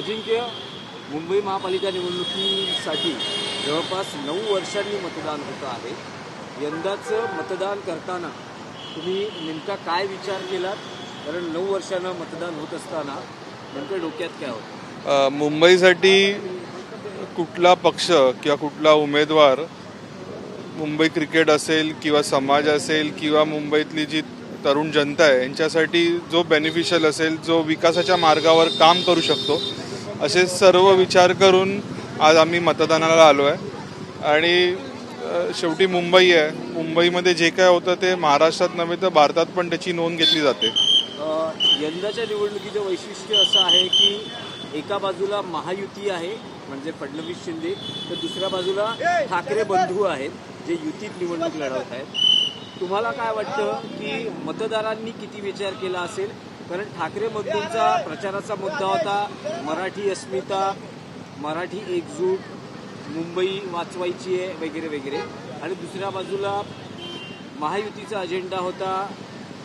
अजिंक्य मुंबई महापालिका निवडणुकीसाठी जवळपास नऊ वर्षांनी मतदान होतं आहे. यंदाचं मतदान करताना तुम्ही नेमका काय विचार केलात? कारण नऊ वर्षानं मतदान होत असताना नेमकं डोक्यात काय होतं? मुंबईसाठी कुठला पक्ष किंवा कुठला उमेदवार मुंबई क्रिकेट असेल किंवा समाज असेल किंवा मुंबईतली जी तरुण जनता आहे यांच्यासाठी जो बेनिफिशियल असेल जो विकासाच्या मार्गावर काम करू शकतो असे सर्व विचार करून आज आम्ही मतदानाला आलो आहे आणि शेवटी मुंबई आहे. मुंबईमध्ये जे काय होतं ते महाराष्ट्रात नव्हे तर भारतात पण त्याची नोंद घेतली जाते. यंदाच्या निवडणुकीचं वैशिष्ट्य असं आहे की एका बाजूला महायुती आहे म्हणजे फडणवीस शिंदे तर दुसऱ्या बाजूला ठाकरे बंधू आहेत जे युतीत निवडणूक लढवत आहेत तुम्हाला काय वाटतं की मतदारांनी किती विचार केला असेल? कारण ठाकरे बंधूंचा प्रचाराचा मुद्दा होता मराठी अस्मिता मराठी एकजूट मुंबई वाचवायची आहे वगैरे वगैरे. आणि दुसऱ्या बाजूला महायुतीचा अजेंडा होता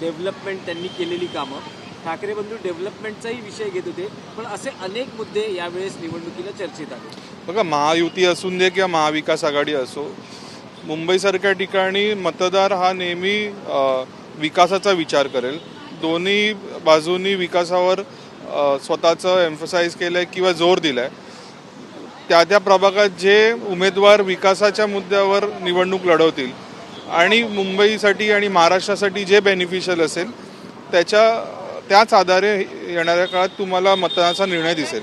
डेव्हलपमेंट त्यांनी केलेली कामं. ठाकरे बंधू डेव्हलपमेंटचाही विषय घेत होते पण असे अनेक मुद्दे यावेळेस निवडणुकीला चर्चेत आले. बघा महायुती असून दे किंवा महाविकास आघाडी असो मुंबईसारख्या ठिकाणी मतदार हा नेहमी विकासाचा विचार करेल. दोन्ही बाजूनी विकासावर स्वतःचं एम्फसाईज केलं आहे किंवा जोर दिला आहे त्या त्या प्रभागात जे उमेदवार विकासाच्या मुद्द्यावर निवडणूक लढवतील आणि मुंबईसाठी आणि महाराष्ट्रासाठी जे बेनिफिशियल असेल त्याच्या त्याच आधारे येणाऱ्या काळात तुम्हाला मतदानाचा निर्णय दिसेल.